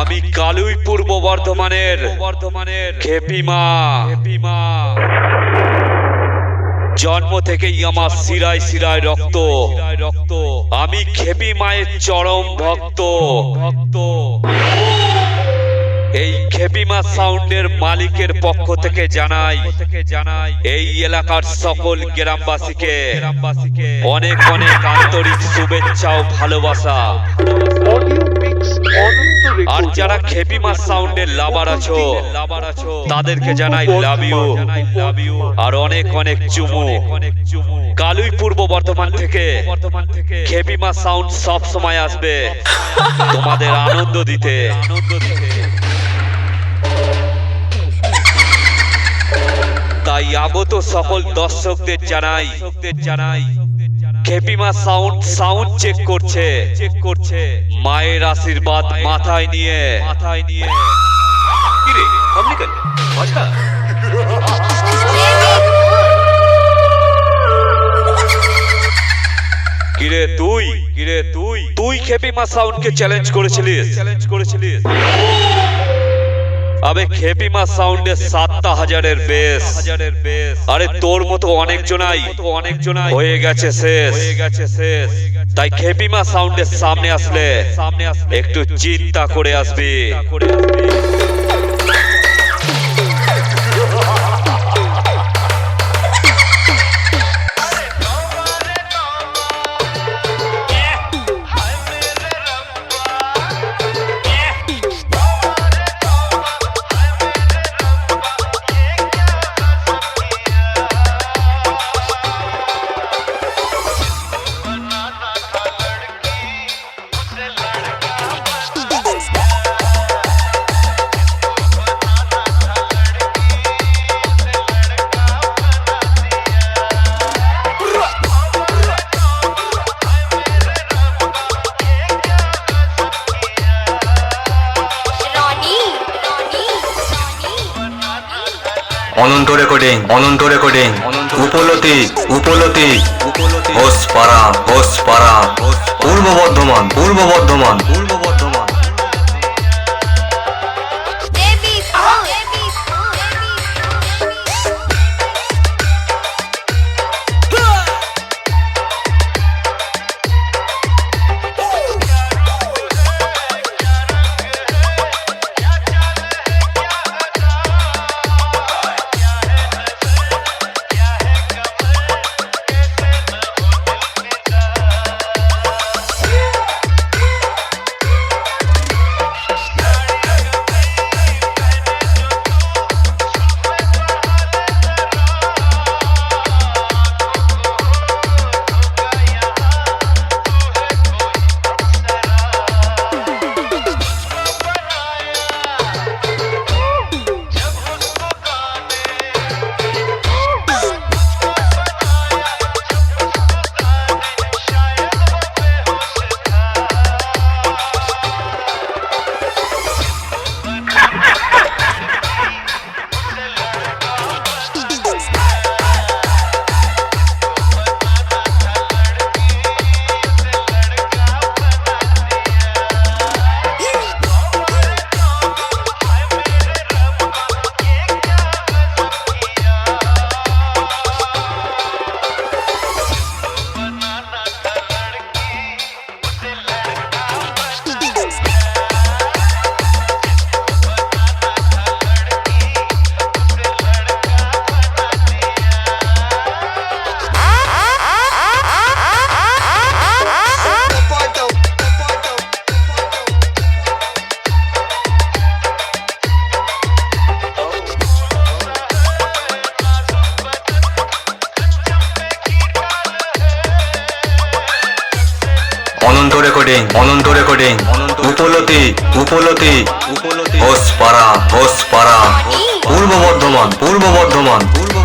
আমি কালুই পূর্ব বর্ধমানের বর্ধমানের খেপিমা খেপিমা জন্ম থেকেই আমার শিরায় শিরায় রক্ত। রক্ত আমি খেপি মায়ের চরম ভক্ত ভক্ত। এই খেপিমা সাউন্ডের মালিকের পক্ষ থেকে জানাই জানাই এই এলাকার সকল গ্রামবাসীকে অনেক অনেক আন্তরিক শুভেচ্ছা ও ভালোবাসা। আর যারা খেপিমা সাউন্ডের লাভার আছো লাভার আছো তাদেরকে জানাই লাভ ইউ লাভ ইউ আর অনেক অনেক চুমু। অনেক চুমু কালুই পূর্ব বর্ধমান থেকে বর্ধমান থেকে খেপিমা সাউন্ড সব সময় আসবে। তোমাদের আনন্দ দিতে আনন্দ দিতে। তাই আগত সকল দর্শকদের জানাই। জানাই খেপিমা সাউন্ড সাউন্ড চেক করছে। চেক করছে মায়ের আশীর্বাদ মাথায় নিয়ে। মাথায় নিয়ে কিরে তুই? কিরে তুই? তুই খেপিমা সাউন্ডকে চ্যালেঞ্জ করেছিলিস চ্যালেঞ্জ করেছিলিস। আবে খেপিমা সাউন্ডে সাতটা হাজারের বেস হাজারের বেস আরে তোর মতো অনেক জনাই অনেক জনাই হয়ে গেছে শেষ। হয়ে গেছে শেষ তাই খেপিমা সাউন্ডের সামনে আসলে। সামনে আসলে একটু চিন্তা করে আসবি করে আসবি। অনন্ত রেকর্ডিং অনন্ত রেকর্ডিং উপলতি উপলতি হোস পাড়া হোস পাড়া পূর্ব বর্ধমান পূর্ব বর্ধমান। পূর্ব রেকর্ডিং অনন্ত রেকর্ডিং উপলতি উপলতি হোস পাড়া হোস পাড়া পূর্ব Bardhaman Purba Bardhaman Purba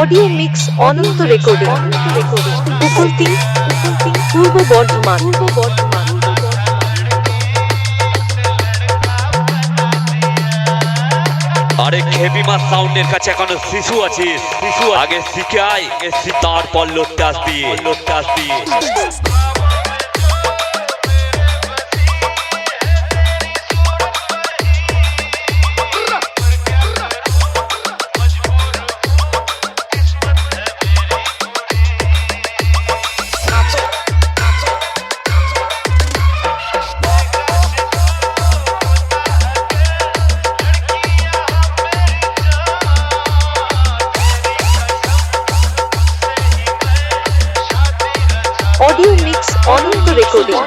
audio mix Ananta recording. Upalati Purba Bardhaman. সাউন্ডের কাছে এখনও শিশু আছে শিশু আগে শিখে আয় এসছি তারপর লোকটা আসবি লোকটা আসবি। অনন্ত recording.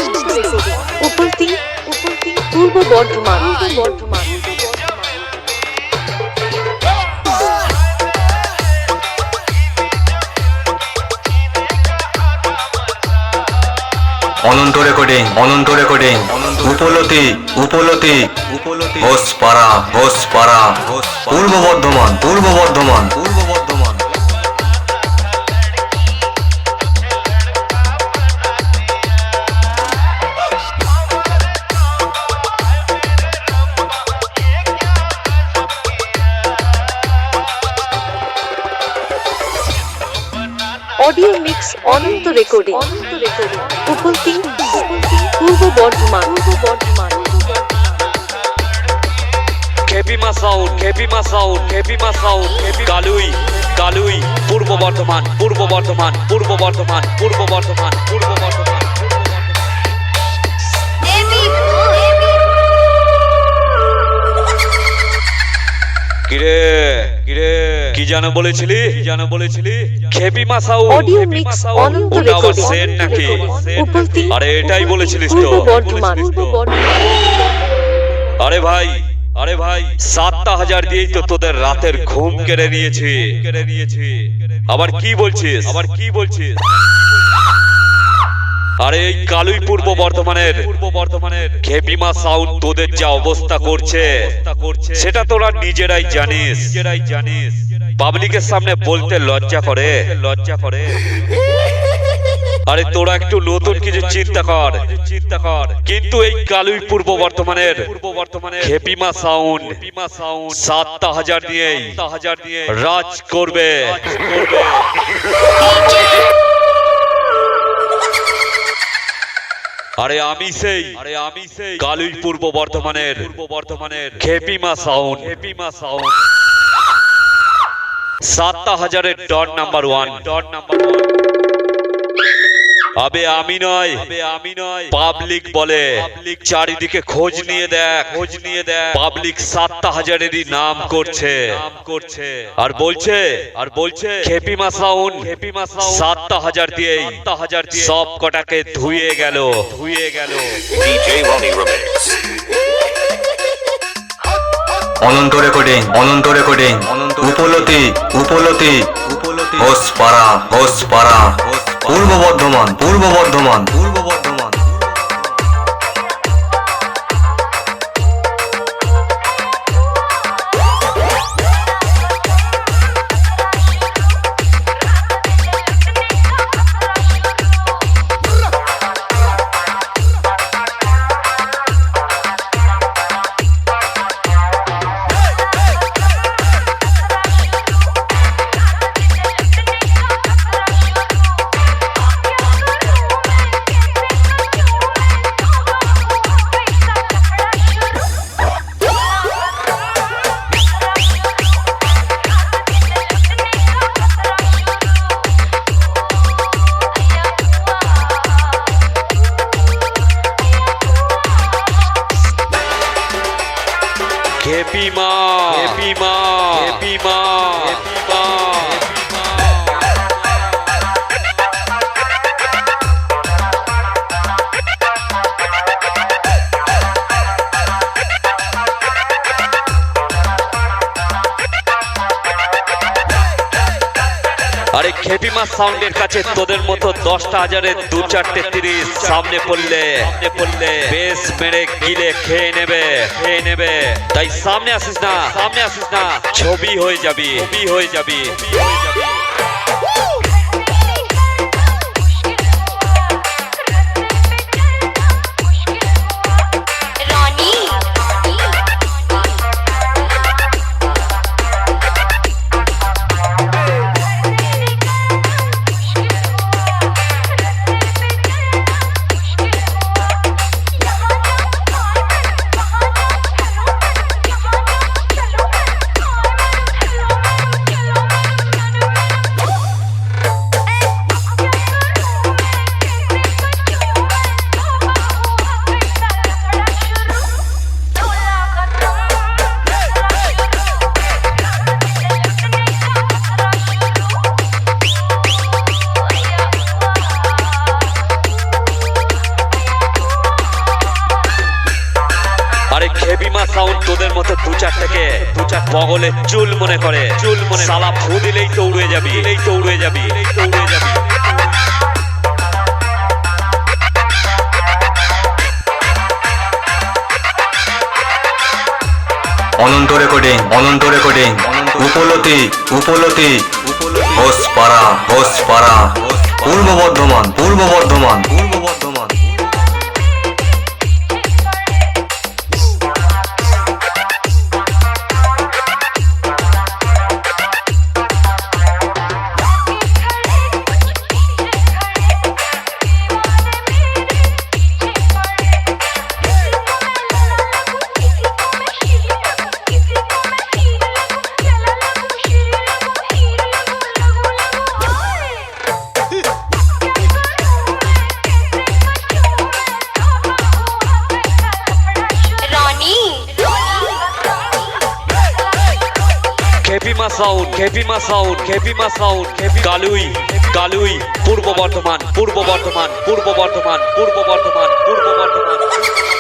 Upalati Upalati Purba Bardhaman. Bardhaman Ananta recording Ananta recording. Upalati Upalati. Upalati. Hospara Hospara Purba Bardhaman Purba Bardhaman Purba Bardhaman. Recording Upalati Purba Bardhaman Purba Bardhaman Khepima sound Khepima sound Khepima sound Kalui Kalui Purba Bardhaman Purba Bardhaman Purba Bardhaman Purba Bardhaman Purba Bardhaman কিরে কি জানো বলেছিলি? জানো বলেছিলি? Khepima sound audio mix Ananta recording Sen নাকি? আরে এটাই বলেছিলিস তো। আরে ভাই আরে ভাই সাতটা হাজার দিয়েই তো তোদের রাতের ঘুম কেড়ে নিয়েছি। কেড়ে নিয়েছি আবার কি বলছিস? আবার কি বলছিস? আরে এই কালুই পূর্ব বর্ধমানের পূর্ব বর্ধমানের খেপিমা সাউন্ড তোদের যা অবস্থা করছে। সেটা তোরা নিজেরাই জানিস। নিজেরাই জানিস। পাবলিকের সামনে বলতে লজ্জা করে। লজ্জা করে আরে, তোরা একটু নতুন কিছু চিন্তা কর। চিন্তা কর কিন্তু এই কালুই পূর্ব বর্ধমানের পূর্ব বর্ধমানের খেপিমা সাউন্ড খেপিমা সাউন্ড সাতটা হাজার দিয়েই হাজার দিয়ে রাজ করবে। আরে, আমি সেই আরে আমি সেই কালুই পূর্ব বর্ধমানের পূর্ব বর্ধমানের খেপিমা সাউন্ড খেপিমা সাউন্ড সাতটা হাজারের নাম্বার ওয়ান। নাম্বার আমি নয় আমি নয় পাবলিক বলে। পাবলিক চারিদিকে খোঁজ নিয়ে দেখ। খোঁজ নিয়ে দেখ পাবলিক সাতটা হাজারেরই নাম করছে। নাম করছে আর বলছে আর বলছে খেপিমা সাউন্ড খেপিমা সাউন্ড সাতটা হাজার দিয়ে সাতটা হাজার দিয়ে সব কটাকে ধুয়ে গেল ধুয়ে গেল. অনন্ত রেকর্ডিং অনন্ত রেকর্ডিং, উপলতি উপলতি উপলতি হোসপাড়া হোসপাড়া পূর্ব পাড়া পূর্ব বর্ধমান পূর্ব বর্ধমান খেপিমা খেপিমা খেপিমা খেপিমা আরে খেপিমা সাউন্ডের কাছে তোদের মতো দশটা হাজারের দু চারটে তিরিশ সামনে পড়লে সামনে পড়লে বেশ মেরে গিলে খেয়ে নেবে খেয়ে নেবে। তাই সামনে আসিস না, সামনে আসিস না। ছবি হয়ে যাবি, ছবি হয়ে যাবি হয়ে যাবি। দু চুল মনে করে। চুল মনে সালা ফু দিলেই তো উড়ে যাবি। দিলেই তো উড়ে যাবি উড়ে যাবি। Ananta recording Ananta recording. Upalati Upalati. Hospara Hospara. Purba Bardhaman Purba Bardhaman. Purba Bardhaman Khepima sound Khepima sound Khepima sound Khepi Kalui Kalui Purba Bardhaman Purba Bardhaman Purba Bardhaman Purba Bardhaman Purba Bardhaman.